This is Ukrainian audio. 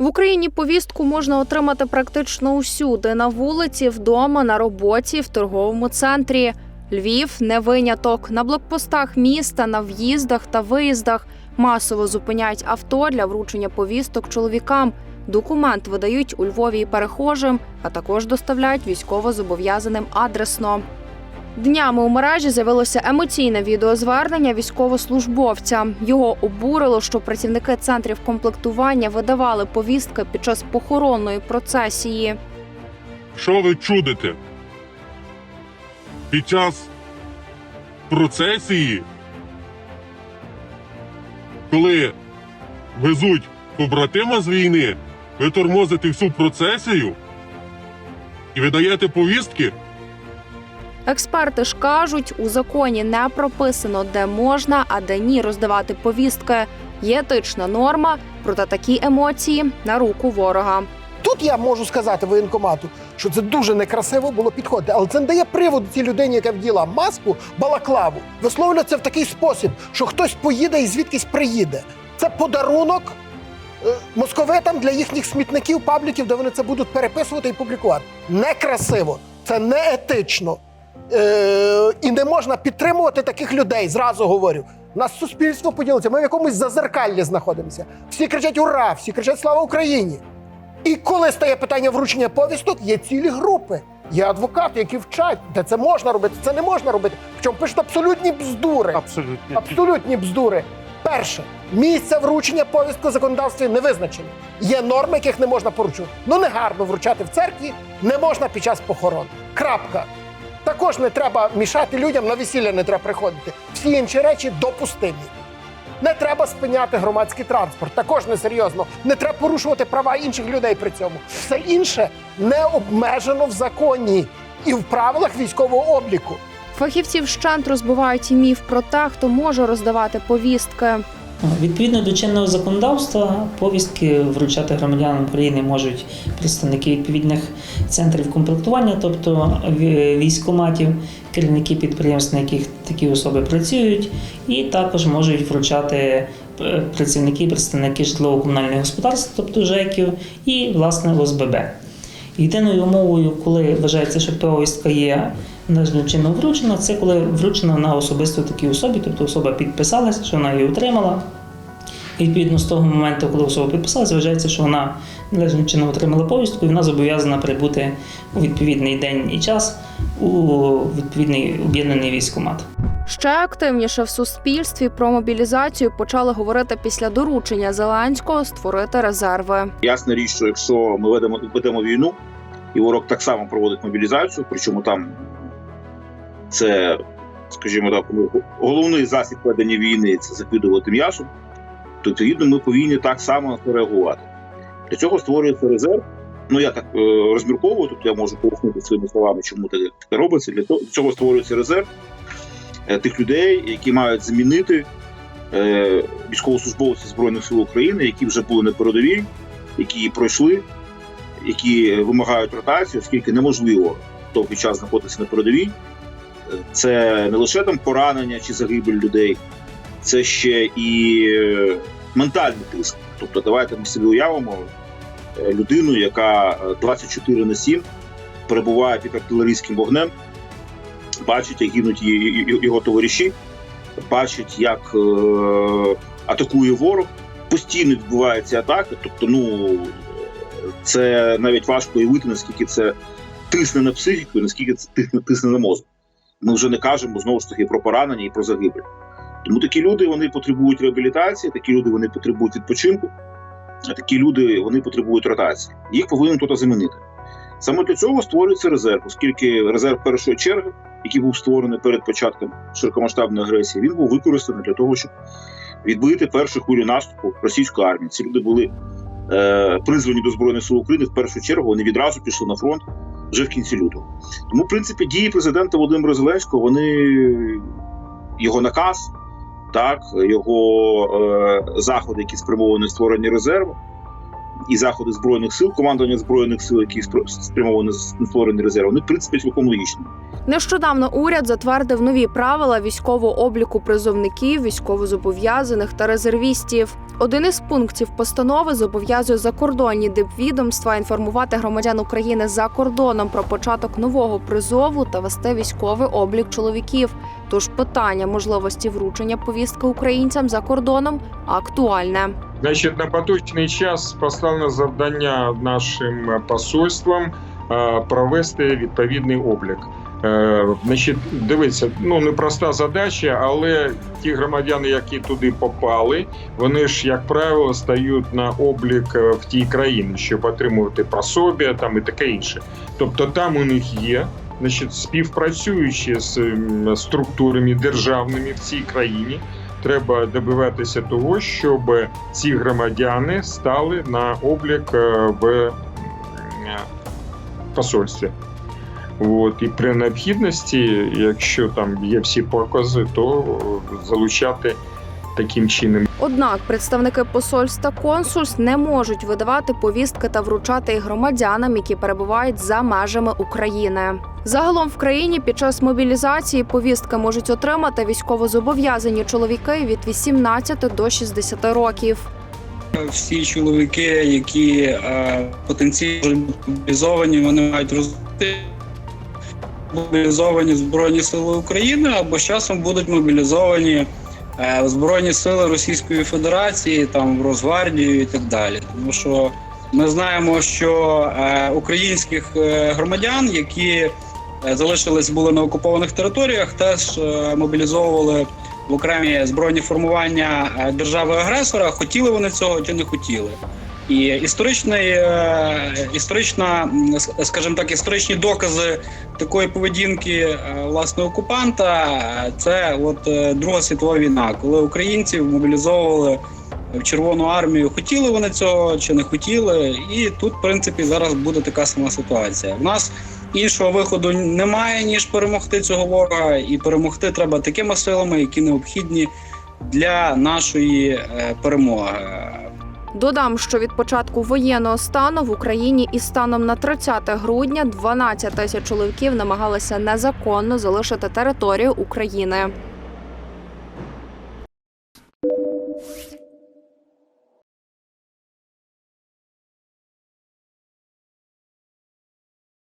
В Україні повістку можна отримати практично усюди на вулиці, вдома, на роботі, в торговому центрі. Львів не виняток. На блокпостах міста, на в'їздах та виїздах масово зупиняють авто для вручення повісток чоловікам. Документ видають у Львові і перехожим, а також доставляють військовозобов'язаним адресно. Днями у мережі з'явилося емоційне відеозвернення військовослужбовця. Його обурило, що працівники центрів комплектування видавали повістки під час похоронної процесії. Що ви чудите? Під час процесії, коли везуть побратима з війни, ви тормозите всю процесію і видаєте повістки? Експерти ж кажуть, у законі не прописано, де можна, а де ні роздавати повістки. Є етична норма, проте такі емоції на руку ворога. Тут я можу сказати воєнкомату, що це дуже некрасиво було підходити, але це не дає приводу цій людині, яка вділа маску, балаклаву, висловлює це в такий спосіб, що хтось поїде і звідкись приїде. Це подарунок е, московитам для їхніх смітників, пабліків, де вони це будуть переписувати і публікувати. Некрасиво, це не етично. Е, і не можна підтримувати таких людей, зразу говорю. Нас суспільство поділиться, ми в якомусь зазеркаллі знаходимося. Всі кричать Ура! Всі кричать Слава Україні! І коли стає питання вручення повісток, є цілі групи. Є адвокати, які вчать, де це можна робити, це не можна робити. Причому пишуть абсолютні бздури. Абсолютно. Абсолютні бздури. Перше, місце вручення повістки в законодавстві не визначено. Є норми, яких не можна поручувати. Ну не гарно вручати в церкві, не можна під час похорон. Крапка. Також не треба мішати людям на весілля не треба приходити. Всі інші речі допустимі. Не треба спиняти громадський транспорт. Також несерйозно. Не треба порушувати права інших людей при цьому. Все інше не обмежено в законі і в правилах військового обліку. Фахівці вщент розбивають і міф про те, хто може роздавати повістки. Відповідно до чинного законодавства, повістки вручати громадянам України можуть представники відповідних центрів комплектування, тобто ві- військкоматів, керівники підприємств, на яких такі особи працюють, і також можуть вручати е, працівники, представники житлово-комунального господарства, тобто ЖЕКів, і власне ОСББ. Єдиною умовою, коли вважається, що повістка є належним чином вручена, це коли вручена на особисто такій особі, тобто особа підписалася, що вона її отримала. І відповідно з того моменту, коли особа підписалася, вважається, що вона належним чином отримала повістку, і вона зобов'язана прибути у відповідний день і час у відповідний об'єднаний військкомат. Ще активніше в суспільстві про мобілізацію почали говорити після доручення Зеленського створити резерви. Ясна річ, що якщо ми ведемо, ведемо війну, і ворог так само проводить мобілізацію, причому там це, скажімо так, ну, головний засіб ведення війни це закидувати м'ясо, то відповідно ми повинні так само реагувати. Для цього створюється резерв. Ну я так е, розмірковую, тобто я можу пояснити своїми словами, чому таке робиться. Для цього створюється резерв тих людей, які мають замінити е, військовослужбовців збройних сил України, які вже були на передовій, які пройшли, які вимагають ротації, оскільки неможливо довгий час знаходитися на передовій. Е, Це не лише там поранення чи загибель людей, це ще і е, ментальний тиск. Тобто, давайте ми собі уявимо е, людину, яка е, 24 на 7 перебуває під артилерійським вогнем, бачить, як гинуть його товариші, бачить, як е, атакує ворог. Постійно відбуваються атаки. Тобто, ну це навіть важко уявити, наскільки це тисне на психіку, і наскільки це тисне на мозок. Ми вже не кажемо знову ж таки про поранення і про загибель. Тому такі люди вони потребують реабілітації, такі люди вони потребують відпочинку, а такі люди вони потребують ротації. Їх повинен хтось замінити. Саме для цього створюється резерв, оскільки резерв першої черги, який був створений перед початком широкомасштабної агресії, він був використаний для того, щоб відбити першу хвилю наступу російської армії. Ці люди були е, призвані до збройних сил України в першу чергу. Вони відразу пішли на фронт вже в кінці лютого. Тому, в принципі, дії президента Володимира Зеленського, вони його наказ, так його е, заходи, які спрямовані створення резерву, і заходи збройних сил, командування збройних сил, які спр- спрямовані на створення резерву, вони в принципі цілком логічні. Нещодавно уряд затвердив нові правила військового обліку призовників, військовозобов'язаних та резервістів. Один із пунктів постанови зобов'язує закордонні дипвідомства інформувати громадян України за кордоном про початок нового призову та вести військовий облік чоловіків. Тож питання можливості вручення повістки українцям за кордоном актуальне. Значить, на поточний час поставлено завдання нашим посольствам е, провести відповідний облік. Е, Значить, дивіться, ну непроста задача, але ті громадяни, які туди попали, вони ж, як правило, стають на облік е, в тій країні, щоб отримувати пособія там і таке інше. Тобто там у них є. Значить, співпрацюючи з структурами державними в цій країні, треба добиватися того, щоб ці громадяни стали на облік е, в е, посольстві. От, і при необхідності, якщо там є всі покази, то залучати таким чином. Однак представники посольств та консульств не можуть видавати повістки та вручати їх громадянам, які перебувають за межами України. Загалом в країні під час мобілізації повістки можуть отримати військовозобов'язані чоловіки від 18 до 60 років. всі чоловіки, які е, потенційно мобілізовані, вони мають розуміти, мобілізовані Збройні Сили України або з часом будуть мобілізовані е, Збройні Сили Російської Федерації, там в Росгвардію і так далі. Тому що ми знаємо, що е, українських е, громадян, які залишились були на окупованих територіях, теж е, мобілізовували в окремі збройні формування е, держави-агресора, хотіли вони цього чи не хотіли. І історичний, е, історична, скажімо так, історичні докази такої поведінки е, власне окупанта е, це от е, Друга світова війна, коли українців мобілізовували в Червону армію. Хотіли вони цього чи не хотіли, і тут, в принципі, зараз буде така сама ситуація. В нас іншого виходу немає ніж перемогти цього ворога, і перемогти треба такими силами, які необхідні для нашої е, перемоги. Додам, що від початку воєнного стану в Україні і станом на 30 грудня 12 тисяч чоловіків намагалися незаконно залишити територію України.